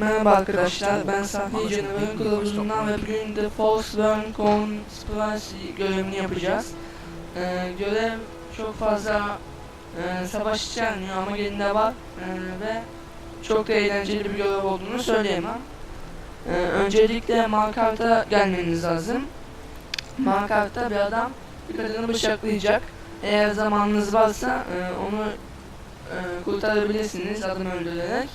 Merhaba arkadaşlar, ben Safi Canavar'ın kılavuzundan ve bugün de Forsburn Conspiracy görevini yapacağız. Ee, görev çok fazla e, savaş içermiyor ama yerinde var Ee, ve çok da eğlenceli bir görev olduğunu söyleyemem. Ee, öncelikle Markart'a gelmeniz lazım. Markart'ta bir adam bir kadını bıçaklayacak. Eğer zamanınız varsa e, onu e, kurtarabilirsiniz adamı öldürerek.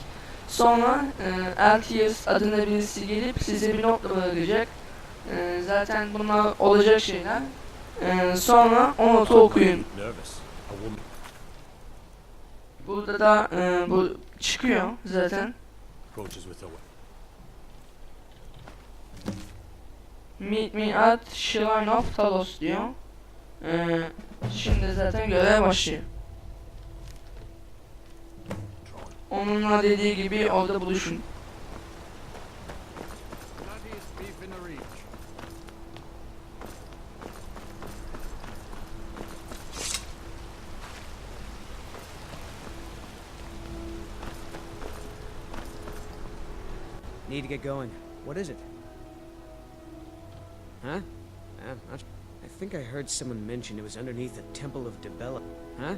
Sonra e, Altius adında birisi gelip size bir notla bırakacak. E, zaten bunlar olacak şeyler. E, sonra o notu okuyun. Burada da e, bu çıkıyor zaten. Meet me at Shrine of Talos diyor. E, şimdi zaten görev başlıyor. Onunla dediği gibi orada buluşun. Bloodiest beef in the reach. Need to get going. What is it? Huh? Uh, I'm not, I think I heard someone mention it was underneath the Temple of Dibella. Huh?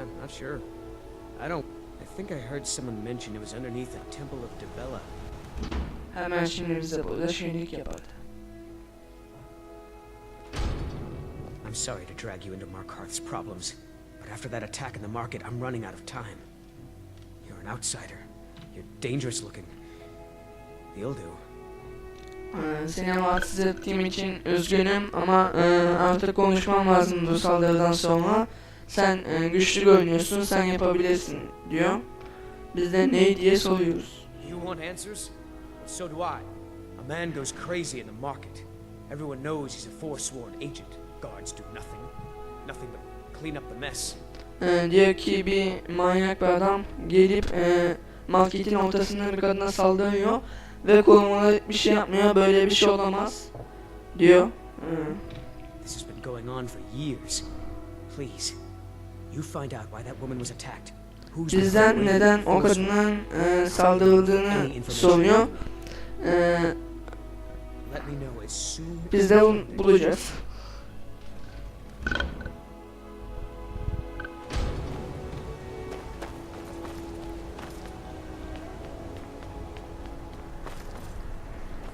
I'm not sure. I don't... I think I heard someone mention it was underneath the Temple of Dibella. Hemen şimdi bize burada şeylik yapar. I'm sorry to drag you into Markarth's problems, but after that attack in the market, I'm running out of time. You're an outsider. You're dangerous looking. You'll do. Ee, Seni rahatsız ettiğim için üzgünüm ama e, artık konuşmam lazım bu saldırıdan sonra. Sen e, güçlü görünüyorsun, sen yapabilirsin diyor. Biz de ne diye soruyoruz. You want answers? So do I. A man goes crazy in the market. Everyone knows he's a forsworn agent. Guards do nothing. Nothing but clean up the mess. Ee, diyor ki bir manyak bir adam gelip e, marketin ortasında bir kadına saldırıyor ve korumalar bir şey yapmıyor, böyle bir şey olamaz diyor. Ee, This has been going on for years. Please, you find out why that woman was attacked. Who's bizden neden o kadının e, saldırıldığını soruyor. Soon biz de bunu bulacağız.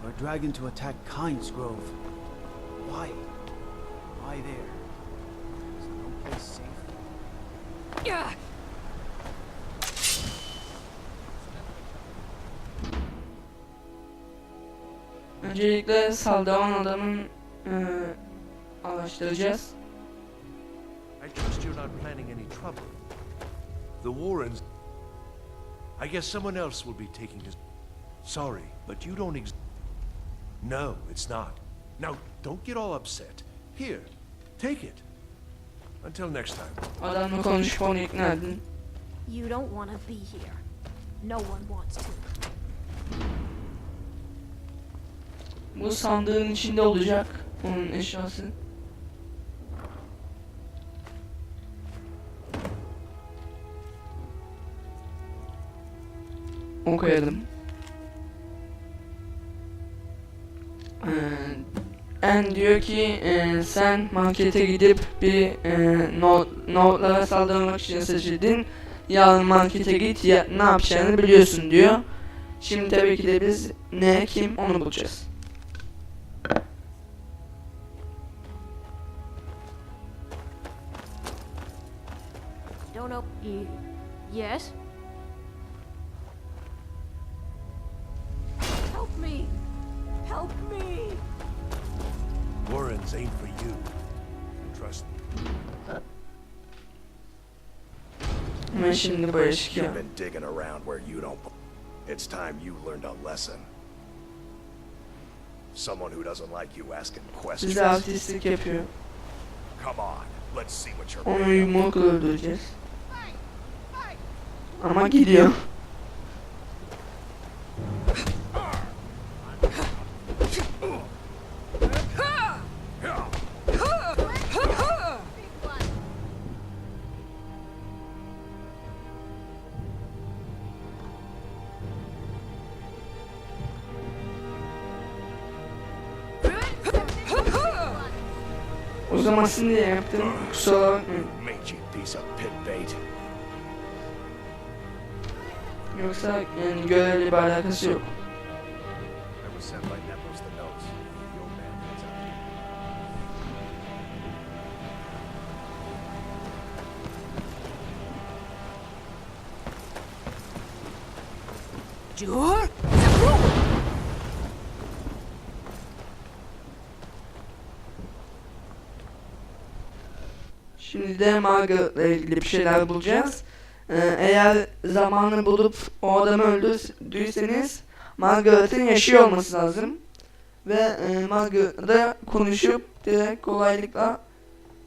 A dragon to attack Kynes Grove. Why? Why there? Öncelikle saldıran adamın e, araştıracağız. I trust you're not planning any trouble. The Warrens. I guess someone else will be taking his. Sorry, but you don't ex. No, it's not. Now, don't get all upset. Here, take it. Until next time. Adamla konuşup onu ikna edin. You don't want to be here. No one wants to. Bu sandığın içinde olacak onun eşyası. Okuyalım. Ee, en diyor ki e, sen markete gidip bir e, not, notlara saldırmak için seçildin. Yarın markete git ya, ne yapacağını biliyorsun diyor. Şimdi tabii ki de biz ne kim onu bulacağız. Don't know. Yes? Warrens ain't for you. Trust me. Hemen şimdi eşkıya. You've been digging around where you don't. It's time you learned a lesson. Someone who doesn't like you asking questions. Bize artistlik yapıyor. Come on, let's see what you're Onu yumrukla öldüreceğiz. Ama gidiyor. Uzamasın diye yaptım. Kusura bakmayın. Yoksa yani görevle bir alakası yok. I was sent by Nepos the notes. The old man heads out here. Şimdi de Margaret'la ilgili bir şeyler bulacağız. Ee, eğer zamanı bulup o adamı öldürdüyseniz Margaret'in yaşıyor olması lazım. Ve e, Margaret'la da konuşup direkt kolaylıkla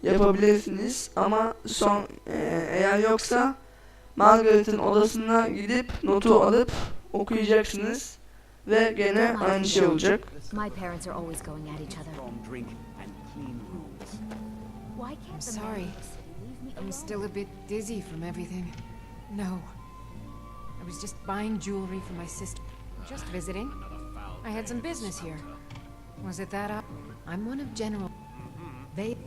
yapabilirsiniz. Ama son e, eğer yoksa Margaret'in odasına gidip notu alıp okuyacaksınız. Ve gene aynı şey olacak. I'm sorry. I'm still a bit dizzy from everything. No. I was just buying jewelry for my sister. Just visiting. I had some business here. Was it that up? I'm one of General. They.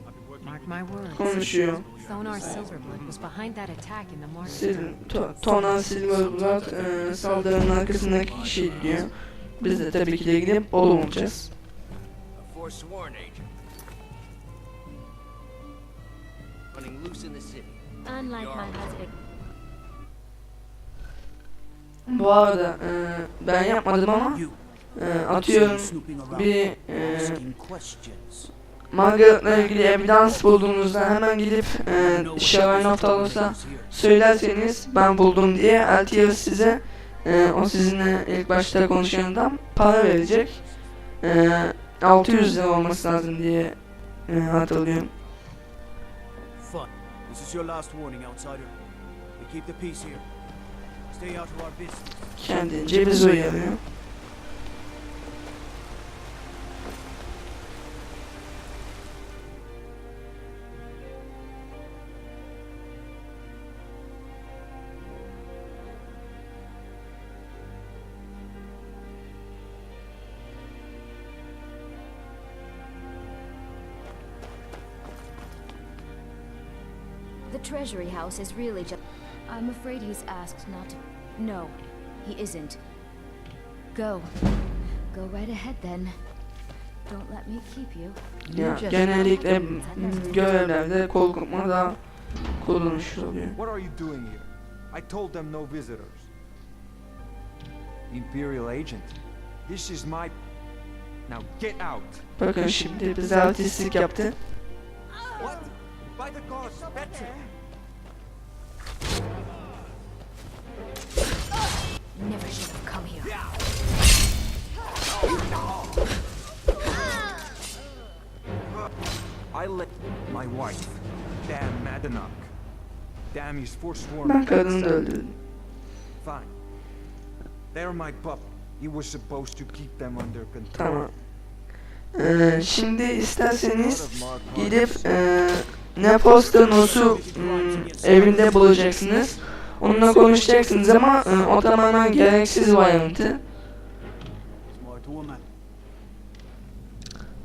Mark my words. Konuşuyor. Thonar Silverblood was behind that attack in the market. Sil, to, Silverblood e, saldırının arkasındaki kişi diyor. Biz de tabii ki de gidip. A forsworn agent. Loose in the city. Unlike my husband. Bu arada e, ben yapmadım ama e, atıyorum bir e. Margaret'la ilgili evidans bulduğunuzda hemen gidip e, of Taurus'a söylerseniz ben buldum diye Altius size e, o sizinle ilk başta konuşan adam para verecek. E, 600 lira olması lazım diye e, hatırlıyorum. This is your last warning, outsider. We keep the peace here. Stay out of our business. Kendince bizi uyarıyor. Treasury House is really just. I'm afraid he's asked not to. No, he isn't. Go. Go right ahead then. Don't let me keep you. Ya genellikle görevlerde kol kopma daha kullanışlı oluyor. What are you doing here? I told them no visitors. Imperial agent. This is my... Now get out. Bakın şimdi bize artistlik yaptı. What? By the gods, Petra! Never should have come here. I let my wife. Damn Madanok. Damn his forsworn Ben kadını da öldürdüm. Fine. They're my pup. He was supposed to keep them under control. Tamam. Ee, şimdi isterseniz gidip e, Nepostanos'u hmm, evinde bulacaksınız. Onunla konuşacaksınız ama e, o tamamen gereksiz woman.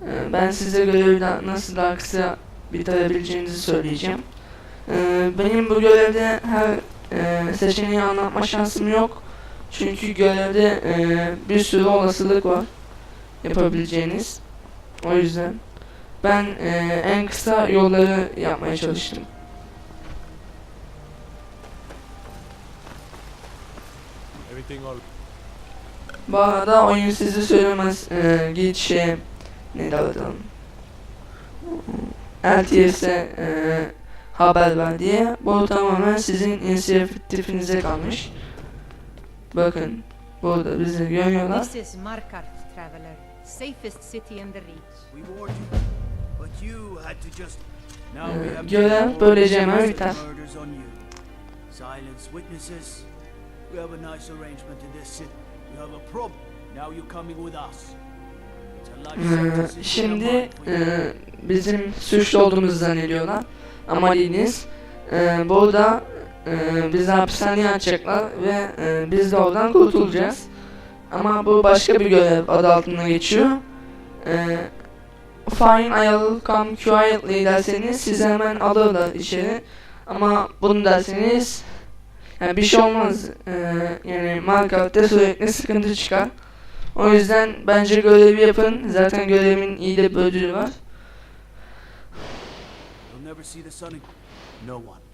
Ee, ben size görevi nasıl daha kısa bitirebileceğinizi söyleyeceğim. Ee, benim bu görevde her e, seçeneği anlatma şansım yok. Çünkü görevde e, bir sürü olasılık var yapabileceğiniz. O yüzden ben e, en kısa yolları yapmaya çalıştım. Everything all Bu arada oyun sizi söylemez e, git şey ne dağıtalım. LTS'e e, haber ver diye. Bu tamamen sizin inisiyatifinize kalmış. Bakın burada bizi görüyorlar. This is Markarth, traveler. Safest city in the reach. Ee, görev böylece hemen biter. Silence witnesses. We have a nice arrangement in this city. You have a problem. Now you're coming with us. It's a life Ee, şimdi e, bizim suçlu olduğumuzu zannediyorlar. Ama değiliz. E, burada e, bizi hapishaneye atacaklar ve e, biz de oradan kurtulacağız. Ama bu başka bir görev adı altında geçiyor. E, fine I'll come quietly derseniz sizi hemen alırlar içeri. Ama bunu derseniz yani bir şey olmaz. Ee, yani Markart'ta sürekli sıkıntı çıkar. O yüzden bence görevi yapın. Zaten görevin iyi de bir ödülü var. You'll never see the sun. ag- No one.